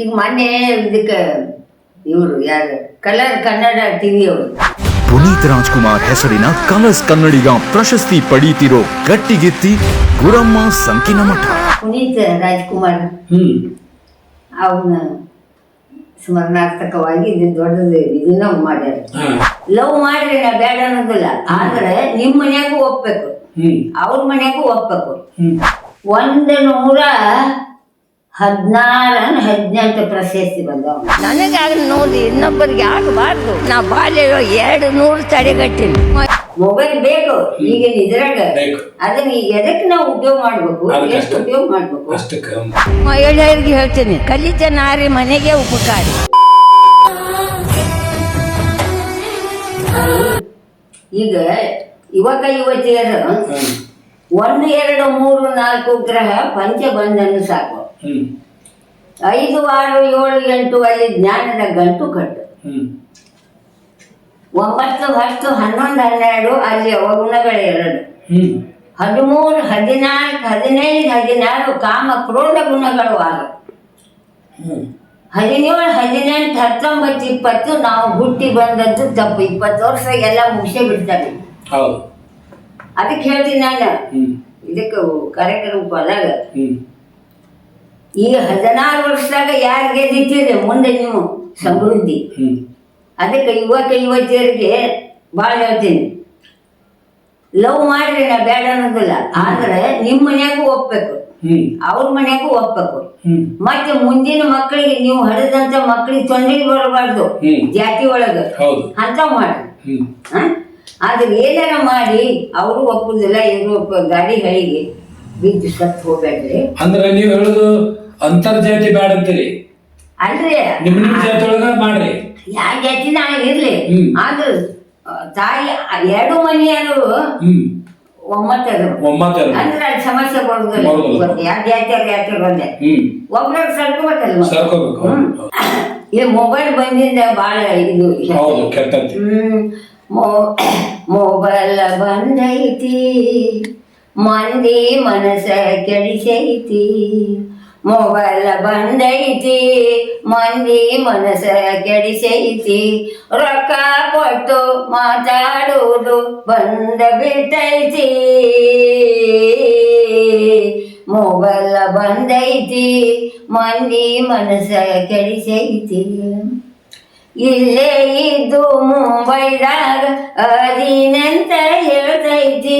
ಈಗ ಮೊನ್ನೆ ಇದಕ್ಕೆ ಇವರು ಯಾರು? ಕಲರ್ ಕನ್ನಡ ಟಿವಿ ಅವರು. ಪುನೀತ್ ರಾಜ್ಕುಮಾರ್ ಹೆಸರಿನ ಕಲರ್ಸ್ ಕನ್ನಡಿಗ ಪ್ರಶಸ್ತಿ ಪಡೀತಿರೋ ಗಟ್ಟಿಗೆತ್ತಿ ಗುರಮ್ಮ ಸಂಕಿನ ಮಠ. ಪುನೀತ್ ರಾಜ್ಕುಮಾರ್. ಹ್ಮ್. ಅವನ ಸ್ಮರಣಾರ್ಥಕವಾಗಿ ಇದು ದೊಡ್ಡದು ಇದನ್ನ ಮಾಡ್ಯಾರ. ಲವ್ ಮಾಡ್ರಿ ನಾ ಬೇಡ ಅನ್ನೋದಿಲ್ಲ. ಆದ್ರೆ ನಿಮ್ ಮನ್ಯಾಗೂ ಒಪ್ಬೇಕು. ಹ್ಮ್. ಅವ್ರ ಮನ್ಯಾಗೂ ಒಪ್ಬೇಕು. ಹ್ಮ್. ಒಂದು ನೂರ ಹದಿನಾರ ಹದಿನೆಂಟು ಪ್ರಶಸ್ತಿ ಬಂದವ. ನನಗಾಗ ನೋಡಿ ಇನ್ನೊಬ್ಬರಿಗೆ ಆಗಬಾರ್ದು. ನಾ ಬಾಲ್ಯ ಎರಡು ನೂರು ತಡೆಗಟ್ಟಿನಿ ಮೊಬೈಲ್ ಬೇಕು ಈಗ ಇದ್ರಾಗ. ಬೇಕು. ಅದನ್ನ ಈಗ ಎದಕ್ಕೆ ನಾವು ಉಪಯೋಗ ಮಾಡ್ಬೇಕು? ಅದಕ್ಕೆ ಎಷ್ಟು ಅಷ್ಟೇ. ಉಪಯೋಗ ಮಾಡ್ಬೇಕು? ಅಷ್ಟಕ್ಕೆ. ಮಹಿಳೆಯರಿಗೆ ಹೇಳ್ತೀನಿ. ಕಲಿತ ನಾರಿ ಮನೆಗೆ ಉಪಕಾರಿ. ಈಗ ಯುವಕ ಯುವತಿಯರು ಒಂದು ಎರಡು ಮೂರು ನಾಲ್ಕು ಗ್ರಹ ಪಂಚಬಂಧನ ಸಾಕು. ಹ್ಮ್ ಐದು ಆರು ಏಳು ಎಂಟು ಅಲ್ಲಿ ಜ್ಞಾನದ ಗಂಟು ಕಟ್ಟು. ಒಂಬತ್ತು ಹತ್ತು ಹನ್ನೊಂದು ಹನ್ನೆರಡು ಅಲ್ಲಿ ಅವಗುಣಗಳು ಎರಡು. ಹ್ಮ್. ಹದಿಮೂರು ಹದಿನಾಲ್ಕು ಹದಿನೈದು ಹದಿನಾರು ಕಾಮ ಕ್ರೋಧ ಗುಣಗಳು ಆಗ ಹದಿನೇಳು ಹದಿನೆಂಟು ಹತ್ತೊಂಬತ್ತು ಇಪ್ಪತ್ತು ನಾವು ಹುಟ್ಟಿ ಬಂದದ್ದು ತಪ್ಪು. ಇಪ್ಪತ್ತು ವರ್ಷ ಎಲ್ಲ ಮುಗಿಸೇ ಬಿಡ್ತಾರೆ ಹೌದು. ಅದಕ್ಕೆ ಹೇಳ್ತೀನಿ ನಾನು. ಇದಕ್ಕೆ ಕಾರ್ಯಕ್ರಮ ಬಂದಾಗ ಹ್ಮ್. ಈ ಹದಿನಾರು ವರ್ಷದಾಗ ಯಾರು ಗೆದ್ದಿದ್ದೀರಿ ಮುಂದೆ ನೀವು ಸಮೃದ್ಧಿ. ಅದಕ್ಕೆ ಯುವಕ ಯುವತಿಯರಿಗೆ ಭಾಳ ಹೇಳ್ತೀನಿ. ಲವ್ ಮಾಡ್ರಿ ನಾ ಬೇಡ ಅನ್ನೋದಿಲ್ಲ. ಆದ್ರೆ ನಿಮ್ಮ ಮನೆಯಾಗೂ ಒಪ್ಬೇಕು. ಅವ್ರ ಮನೆಗೂ ಒಪ್ಬೇಕು. ಹ್ಮ್. ಮತ್ತೆ ಮುಂದಿನ ಮಕ್ಕಳಿಗೆ ನೀವು ಹರಿದಂತ ಮಕ್ಕಳಿಗೆ ತೊಂದರೆ ಬರಬಾರ್ದು. ಜಾತಿ ಒಳಗ. ಅಂತ ಹ? ಆದ್ರೆ ಏನಾರ ಮಾಡಿ ಅವರು ಒಪ್ಪುದಿಲ್ಲ ಇವರು ಒಪ್ಪ ಗಾಡಿ ಹಳಿಗೆ. ಬಿದ್ದು ಸತ್ತು ಹೋಗ್ಬೇಡ್ರಿ. ಅಂದ್ರೆ ನೀವು ಹೇಳುದು ಅಂತರ್ಜಾತಿ ಬೇಡ ಅಂತೀರಿ. ಅಲ್ರಿ. ನಿಮ್ ನಿಮ್ ಜಾತಿ ಒಳಗ ಮಾಡ್ರಿ. ಯಾವ ಇರ್ಲಿ. ಹ್ಮ್. ಆ, ತಾಯಿ ಎರಡು ಮನೆಯವರು ಹ್ಮ್. ಅಂದ್ರೆ ಅಲ್ಲಿ ಸಮಸ್ಯೆ ಬರುದಿಲ್ಲ. ಬರುದಿಲ್ಲ. ಯಾವ ಜಾತಿಯಾಗ ಯಾಕೆ ಬಂದೆ. ಹ್ಮ್. ಒಬ್ರವ್ರು ಸರ್ಕೋಬೇಕಲ್ವ? ಸರ್ಕೋಬೇಕು. ಈ ಮೊಬೈಲ್ ಬಂದಿಂದ ಬಹಳ ಇದು ಹೌದು ಕೆಟ್ಟಂತಿ ಹ್ಮ್. ಮೊ- ಮೊಬೈಲ್ ಬಂದೈತಿ. ಮಂದಿ ಮನಸ್ಸ ಕೆಡಿಸೈತಿ. ಮೊಬೈಲ್ ಬಂದೈತಿ ಮಂದಿ ಮನಸ್ಸ ಕೆಡಿಸೈತಿ ರೊಕ್ಕ ಕೊಟ್ಟು ಮಾತಾಡುವುದು ಬಂದ ಬಿಟ್ಟೈತಿ. ಮೊಬೈಲ್ ಬಂದೈತಿ ಮಂದಿ ಮನಸ್ಸ ಕೆಡಿಸೈತಿ ಇಲ್ಲೇ ಇದ್ದು ಮುಂಬೈದಾಗ ಅದಿನಂತ ಹೇಳ್ತೈತಿ.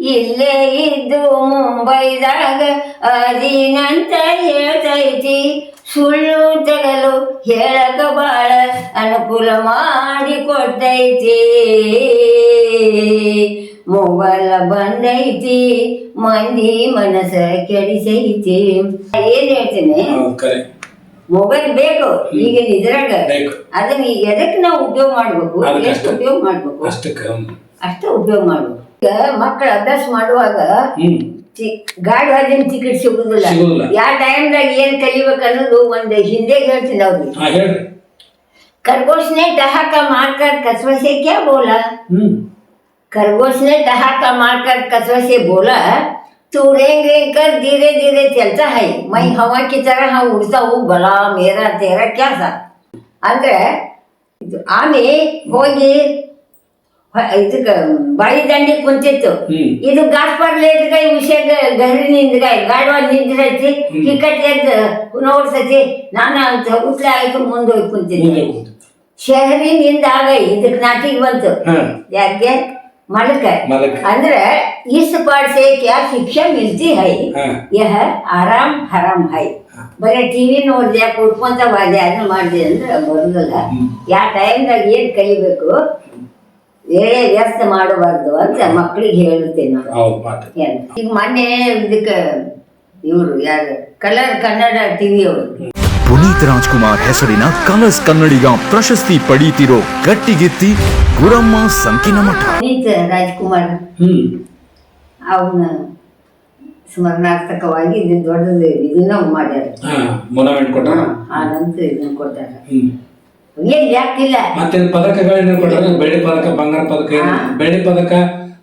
ಇಲ್ಲೇ ಇದ್ದು ಮುಂಬೈದಾಗ ಅದಿನಂತ ಹೇಳ್ತೈತಿ. ಸುಳ್ಳು ತೆಗಲು ಹೇಳಕ ಬಾಳ ಅನುಕೂಲ ಮಾಡಿ ಕೊಟ್ಟೈತಿ ಮೊಬೈಲ್ ಬಂದೈತಿ ಮಂದಿ ಮನಸ್ಸ ಕೆಡಿಸೈತಿ. ಏನ್ ಹೇಳ್ತೀನಿ? ಮೊಬೈಲ್ ಬೇಕು ಈಗ ಇದ್ರಾಗ. ಅದನ್ನ ಎದಕ್ಕೆ ನಾವು ಉಪಯೋಗ ಮಾಡ್ಬೇಕು? ಎಷ್ಟು ಉಪಯೋಗ ಮಾಡ್ಬೇಕು? ಅಷ್ಟಕ್ಕೆ. ಅಷ್ಟೇ ಉಪಯೋಗ ಮಾಡ್ಬೇಕು. ಮಕ್ಕಳು ಅಭ್ಯಾಸ ಮಾಡುವಾಗ ಹ್ಮ್ ಟಿ- ಗಾಡಿ ಹೊರಗಿನ ಟಿಕೆಟ್ ಸಿಗುದಿಲ್ಲ ಸಿಗುದಿಲ್ಲ. ಯಾವ ಟೈಮ್ದಾಗ ಏನ್ ಕಲಿಬೇಕು ಅನ್ನೋದು ಒಂದು ಹಿಂದೆ ಹೇಳ್ತೀನಿ ಅವ್ರಿಗೆ ಹಾ ಹೇಳ್ರಿ खरगोश ने ठहाका मारकर कछुए से क्या बोला ಹ್ಮ್ खरगोश ने ठहाका मारकर कछुए से बोला तू रेंग रेंग कर धीरे धीरे चलता है मैं हवा की तरह उड़ता हूँ भला मेरा तेरा क्या सा ಅಂದ್ರೆ ಇದು ಆಮೆ ಹೋಗಿ ಹ- ಇದಕ್ಕ ಬಾಳಿ ದಂಡಿ ಕುಂತಿತ್ತು ಹ್ಮ್. ಇದು ಗಾಸ್ಪರ್ಲೆ ಇದ್ಗಾಯ್ ವಿಷಯ ಗಹರಿ ನಿಂದ್ಗಾಯ್ ಗಾಡವಾ ನಿಂದ್ರೈತಿ ಟಿಕೆಟ್ ಎದ್ದು ನೋಡ್ಸತಿ ನಾನು ಅಂತ ಉತ್ಲ ಆಯ್ತು ಮುಂದೆ ಹೋಗಿ ಕುಂತೀನಿ ಮುಂದೆ ಕೂತು. ಶಹರಿ ನಿಂದ ಆಗ ಇದಕ್ ನಾಟಿಗೆ ಬಂತು ಹಾ ಯಾಕೆ ಮಲಕ ಮಲಕ. ಅಂದ್ರೆ इस पाठ से क्या शिक्षा मिलती है ಹಾ यह ಆರಾಮ್ ಹರಾಮ್ ಹೈ ಬರೀ ಟಿವಿ ನೋಡಿದೆ ಕುಡ್ಕೊಂತ ವಾದೆ ಅದನ್ನ ಮಾಡಿದೆ ಅಂದ್ರೆ ಬರುದಿಲ್ಲ ಯಾವ ಟೈಮ್ದಾಗ ಏನ್ ಕಲಿಬೇಕು ವೇಳೆ ವ್ಯರ್ಥ ಮಾಡಬಾರ್ದು ಅಂತ ಮಕ್ಕಳಿಗೆ ಹೇಳ್ತೇನೆ ನಾನು. ಹೌದು ಪಾಠ ಈಗ ಮೊನ್ನೆ ಇದಕ್ಕೆ ಇವರು ಯಾರು? ಕಲರ್ ಕನ್ನಡ ಟಿವಿ ಅವರು. ಪುನೀತ್ ರಾಜ್ಕುಮಾರ್ ಹೆಸರಿನ ಕಲರ್ಸ್ ಕನ್ನಡಿಗ ಪ್ರಶಸ್ತಿ ಪಡೀತಿರೋ ಗಟ್ಟಿಗೆತ್ತಿ ಗುರಮ್ಮ ಸಂಕಿನ ಮಠ. ಪುನೀತ್ ರಾಜ್ಕುಮಾರ್. ಹ್ಮ್. ಅವನ ಸ್ಮರಣಾರ್ಥಕವಾಗಿ ಇದು ದೊಡ್ಡದು ಇದನ್ನ ಮಾಡ್ಯಾರ. ಆ ನಂತರ ಇದನ್ನ ಕೊಟ್ಟಾರ. ಹ್ಮ್. ಏನ್ ಯಾಕಿಲ್ಲ ಮತ್ತೆ ಪದಕಗಳನ್ನ ಕೊಟ್ಟರೆ ಬೆಳ್ಳಿ ಪದಕ ಬಂಗಾರ ಪದಕ ಏನು. ಬೆಳ್ಳಿ ಪದಕ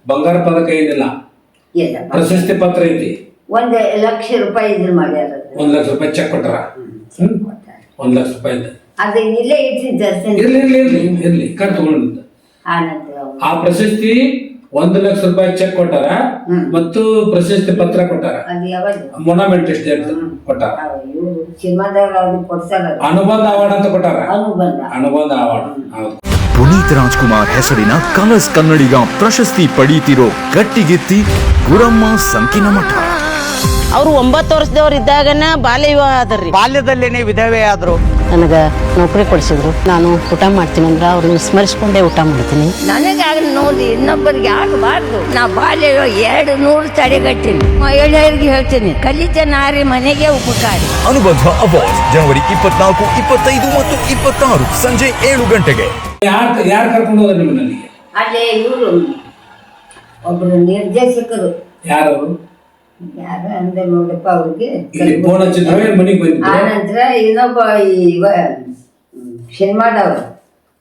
ಬಂಗಾರ ಪದಕ ಏನಿಲ್ಲ. ಇಲ್ಲ. ಪ್ರಶಸ್ತಿ ಪತ್ರ ಐತಿ. ಒಂದ್ ಲಕ್ಷ ರೂಪಾಯಿ ಮಾಡ್ಯಾರ. ಒಂದ್ ಲಕ್ಷ ರೂಪಾಯಿ ಚೆಕ್ ಕೊಟ್ಟಾರ ಒಂದ್ ಲಕ್ಷ ರೂಪಾಯಿ. ಅದು ಇಲ್ಲೇ ಇರ್ಲಿ ಇರ್ಲಿ ಇರ್ಲಿ ಇರ್ಲಿ. ಕಟ್ ತಗೊಂಡಿದ್ದ ಆ ಪ್ರಶಸ್ತಿ ಒಂದು ಲಕ್ಷ ರೂಪಾಯಿ ಚೆಕ್ ಕೊಟ್ಟಾರ ಹ್ಮ್. ಮತ್ತು ಪ್ರಶಸ್ತಿ ಪತ್ರ ಕೊಟ್ಟಾರ. ಅದು ಯಾವಾಗ? ಮೊನಮೆಂಟ್ ಎಷ್ಟು ಅಂತ ಕೊಟ್ಟಾರ? ಕೊಡ್ತಾರ ಅನುಬಂಧ ಅವಾರ್ಡ್ ಅಂತ ಕೊಟ್ಟಾರ? ಅನುಬಂಧ. ಅನುಬಂಧ ಅವಾರ್ಡ್ ಹೌದು. ಪುನೀತ್ ರಾಜ್ಕುಮಾರ್ ಹೆಸರಿನ ಕಲರ್ಸ್ ಕನ್ನಡಿಗ ಪ್ರಶಸ್ತಿ ಪಡೀತಿರೋ ಗಟ್ಟಿಗೆತ್ತಿ ಗುರಮ್ಮ ಸಂಕಿನಮಠ. ಅವ್ರು ಒಂಬತ್ತು ವರ್ಷದವ್ರು ಇದ್ದಾಗನ ಬಾಲ್ಯ ವಿವಾಹ ಆದ್ರಿ ಬಾಲ್ಯದಲ್ಲೇನೆ ವಿಧವೆ ಆದ್ರು? ನನಗೆ ನೌಕರಿ ಕೊಡಿಸಿದ್ರು. ನಾನು ಊಟ ಮಾಡ್ತೀನಿ ಅಂದ್ರೆ ಅವ್ರನ್ನ ಸ್ಮರಿಸ್ಕೊಂಡೇ ಊಟ ಮಾಡ್ತೀನಿ. ನನಗಾಗ ನೋಡಿ ಇನ್ನೊಬ್ಬರಿಗೆ ಆಗಬಾರ್ದು ನಾ ಬಾಲ್ಯ ಎರಡು ನೂರು ತಡೆಗಟ್ಟಿನಿ. ಮಹಿಳೆಯರಿಗೆ ಹೇಳ್ತೀನಿ ಕಲಿತ ನಾರಿ ಮನೆಗೆ ಉಪಕಾರಿ. ಅನುಬಂಧ ಅವಾರ್ಡ್ ಜನವರಿ ಇಪ್ಪತ್ನಾಲ್ಕು ಇಪ್ಪತ್ತೈದು ಮತ್ತು ಇಪ್ಪತ್ತಾರು ಸಂಜೆ ಏಳು ಗಂಟೆಗೆ. ಯಾರ್ ಯಾರು ಕರ್ಕೊಂಡು ಹೋದ್ರೆ ನಿಮ್ಮಲ್ಲಿ ಅಲ್ಲೇ ಇವರು. ಒಬ್ರು ನಿರ್ದೇಶಕರು. ಯಾರು ಯಾರ ಅಂದೆ ನೋಡಪ್ಪ ಅವ್ರಿಗೆ. ಇಲ್ಲಿ ಫೋನ್ ಹಚ್ಚಿದ್ರೆ ಮನೆಗೆ ಆ ಬಂದಿದ್ರು ನಂತರ ಇನ್ನೊಬ್ಬ ಈ ಇವ ಸಿನಿಮಾದವರು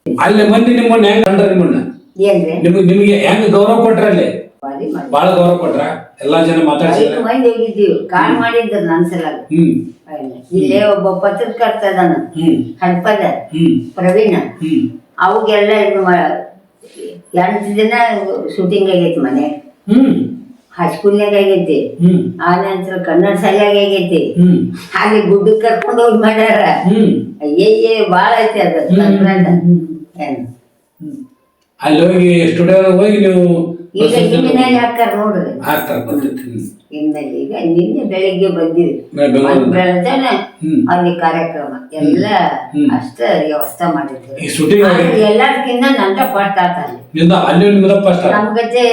ಅಲ್ಲಿ ಮಂದಿ ನಿಮ್ಮನ್ನ ಹೆಂಗ್ ಕಂಡ್ರ ನಿಮ್ಮನ್ನ? ಏನ್ರಿ? ನಿಮ್ಗೆ ನಿಮ್ಗೆ ಹೆಂಗ್ ಗೌರವ ಕೊಟ್ರ ಅಲ್ಲಿ? ಬಹಳ ಗೌರವ ಕೊಟ್ರ? ಎಲ್ಲಾ ಜನ ಮಾತಾಡ್ಸಿದ್ರ ಮಂದಿ ಹೋಗಿದ್ದೀವಿ. ಕಾಲ್ ಮಾಡಿದ್ರು ನನ್ನ ಸಲಾಗ ಹ್ಮ್. ಇಲ್ಲೇ ಒಬ್ಬ ಪತ್ರಕರ್ತ ಹ್ಮ್. ಹಡ್ಪದ ಪ್ರವೀಣ. ಅವಾಗೆಲ್ಲ ಎಂಟು ದಿನ ಶೂಟಿಂಗ್ ಆಗೈತಿ ಮನೆ. ಹ್ಮ್. ಹೈಸ್ಕೂಲ್ನಾಗ ಆಗೈತಿ ಆ ನಂತರ ಕನ್ನಡ ಶಾಲ್ಯಾಗ ಆಗೈತಿ ಅಲ್ಲಿ ಗುಡ್ಡಕ್ಕೆ ಕರ್ಕೊಂಡು ಹೋಗಿ ಮಾಡ್ಯಾರ. ಹ್ಮ್. ಅಯ್ಯಯ್ಯೇ ಭಾಳ ಐತಿ ಅದು ತಂತ್ರಜ್ಞಾನ. ಏನು? ಅಲ್ಲಿ ಹೋಗಿ ಸ್ಟುಡಿಯೋ ಹೋಗಿ ನೀವು ಈಗ ಹಿಂದಿನಲ್ಲಿ ಹಾಕ್ತಾರ ನೋಡ್ರಿ ಹಾಕ್ತಾರ ಬರ್ತೈತಿ ಹಿಂದಿನಲ್ಲಿ ಈಗ ನಿನ್ನೆ ಬೆಳಿಗ್ಗೆ ಬಂದಿವಿ ಬೆ- ಬೆಂಗಳೂರಿಂದ. ಬೆಳತನ ಹ್ಮ್. ಅಲ್ಲಿ ಕಾರ್ಯಕ್ರಮ. ಎಲ್ಲ. ಅಷ್ಟ ವ್ಯವಸ್ಥೆ ಮಾಡಿದ್ರು. ಈ ಶೂಟಿಂಗ್ ಆಗೈತಿ ಎಲ್ಲದಕ್ಕಿಂತ ನಂದ ಫಸ್ಟ್ ಆತಲ್ಲಿ ನಿಂದ ಅಲ್ಲಿ ನಿಮ್ದ ಫಸ್ಟ್ ನಮ್ಗತ್ತೆ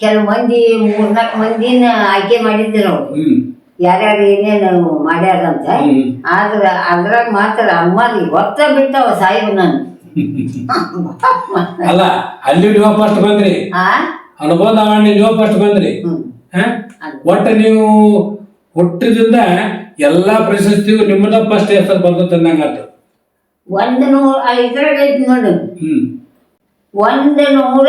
ಕೆಲವು ಮಂದಿ ಮೂರ್ನಾಲ್ಕು ಮಂದಿನ ಆಯ್ಕೆ ಮಾಡಿದ್ರು ಅವ್ರು ಹ್ಮ್. ಯಾರ್ಯಾರು ಏನೇನು ಮಾಡ್ಯಾರಂತ. ಹ್ಮ್. ಆದ್ರ ಅದ್ರಾಗ ಮಾತ್ರ ಅಮ್ಮಲ್ಲಿ ಒತ್ತ ಬಿಡ್ತಾವ ಸಾಯಿಬ್ ನಾನು. ಅಲ್ಲ ಅಲ್ಲಿ ನೀವು ಫಸ್ಟ್ ಬಂದ್ರಿ. ಆ? ಅನುಭವ ದಾವಣಿ ನೀವು ಫಸ್ಟ್ ಬಂದ್ರಿ? ಒಟ್ಟು ನೀವು ಹುಟ್ಟಿದಿಂದ ಎಲ್ಲಾ ಪ್ರಶಸ್ತಿಗೂ ನಿಮ್ಮದ ಫಸ್ಟ್ ಹೆಸರು ಬಂದದ್ದು ಅಂದಂಗಾತು ಒಂದು ನೂರ ಇದ್ರಾಗ ಐತಿ ನೋಡು. ಒಂದು ನೂರ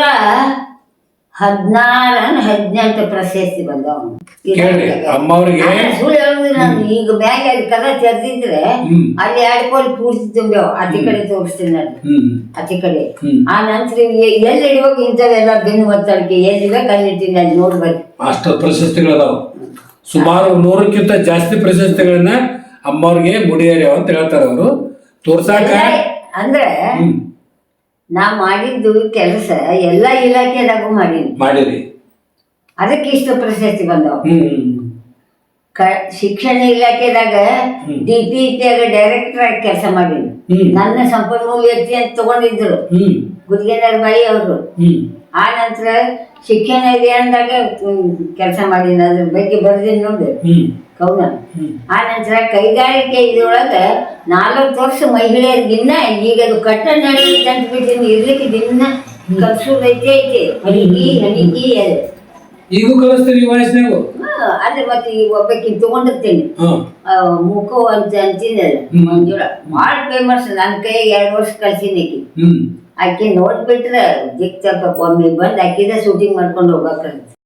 ಹದಿನಾರ ಹದಿನೆಂಟು ಪ್ರಶಸ್ತಿ ಬಂದವನು. ಸುಳ್ಳು ನಾನು ಈಗ ಬ್ಯಾಂಕ್ ಅಲ್ಲಿ ಕದ ತೆರೆದಿದ್ರೆ ಅಲ್ಲಿ ಎರಡು ಕೋಲ್ ಪೂರ್ತಿ ತುಂಬ್ಯಾವ ಅತಿ ಕಡೆ ತೋರಿಸ್ತೀನಿ ನಾನು. ಅತಿ ಕಡೆ. ಆ ನಂತರ ಎಲ್ಲಿ ಇಡುವಾಗ ಇಂಥವೆಲ್ಲ ಬೆನ್ನು ಒತ್ತಡಕ್ಕೆ ಎಲ್ಲಿ ಬೇಕು ಅಲ್ಲಿ ಇಟ್ಟಿನಿ ಅಲ್ಲಿ ನೋಡ್ಬೇಕು ಅಷ್ಟು ಪ್ರಶಸ್ತಿಗಳದಾವ. ಸುಮಾರು ನೂರಕ್ಕಿಂತ ಜಾಸ್ತಿ ಪ್ರಶಸ್ತಿಗಳನ್ನ ಅಮ್ಮವ್ರಿಗೆ ಮುಡಿಯರ್ಯಾವ ಅಂತ ಹೇಳ್ತಾರ ಅವರು. ತೋರ್ಸಾಕ ಅಂದ್ರೆ ನಾ ಮಾಡಿದ್ದು ಕೆಲಸ ಎಲ್ಲ ಇಲಾಖೆದಾಗೂ ಮಾಡೀನಿ. ಮಾಡಿರಿ. ಅದಕ್ಕೆ ಇಷ್ಟು ಪ್ರಶಸ್ತಿ ಬಂದವು. ಕ ಶಿಕ್ಷಣ ಇಲಾಖೆದಾಗ. ಡಿ ಪಿ ಟಿಯಾಗ ಡೈರೆಕ್ಟರ್ ಆಗಿ ಕೆಲಸ ಮಾಡೀನಿ. ನನ್ನ ಸಂಪನ್ಮೂಲ ವ್ಯಕ್ತಿ ಅಂತ ತಗೊಂಡಿದ್ರು. ಗುದ್ಗೇದಾರ ಬಾಯಿ ಅವರು. ಆ ನಂತರ ಶಿಕ್ಷಣ ಇಲಾಖೆದಾಗ ಕೆಲಸ ಮಾಡಿನ ಅದ್ರ ಬಗ್ಗೆ ಬರ್ದೇನು ನೋಡಿ. ಕೌನ. ಆ ನಂತರ ಕೈಗಾರಿಕೆ ಇದ್ರೊಳಗ ನಾಲ್ಕು ವರ್ಷ ಮಹಿಳೆಯರಿಗಿನ್ನ ಈಗ ಅದು ಕಟ್ಟ ನಡೆಯುತ್ತೆ ಬಿಟ್ಟಿನ ಇರ್ಲಿಕ್ಕೆ ದಿನ ಕಲ್ಸೋದೈತೆ ಐತೆ. ಹಣಿಗಿ ಹಣಿಗಿ. ಈಗೂ ಕಲಿಸ್ತೀರಿ ವಯಸ್ಸಿನಾಗ? ಅದೇ ಮತ್ತೆ ಈ ಒಬ್ಬಕ್ಕೆ ತಗೊಂಡಿರ್ತೀನಿ. ಮುಖ ಅಂತ ಅಂತಿದ್ದಲ್ಲ. ಮಂಜುಳ. ಭಾಳ ಫೇಮಸ್ ನನ್ನ ಕೈಯಾಗ ಎರಡು ವರ್ಷ ಕಲ್ಸಿನಿ ಆಕಿ ನೋಡ್ಬಿಟ್ರೆ ದಿಕ್ ಸ್ವಲ್ಪ ಒಮ್ಮೆ ಬಂದು ಆಕಿದ ಶೂಟಿಂಗ್ ಮಾಡ್ಕೊಂಡು ಹೋಗ್ಬೇಕಂತ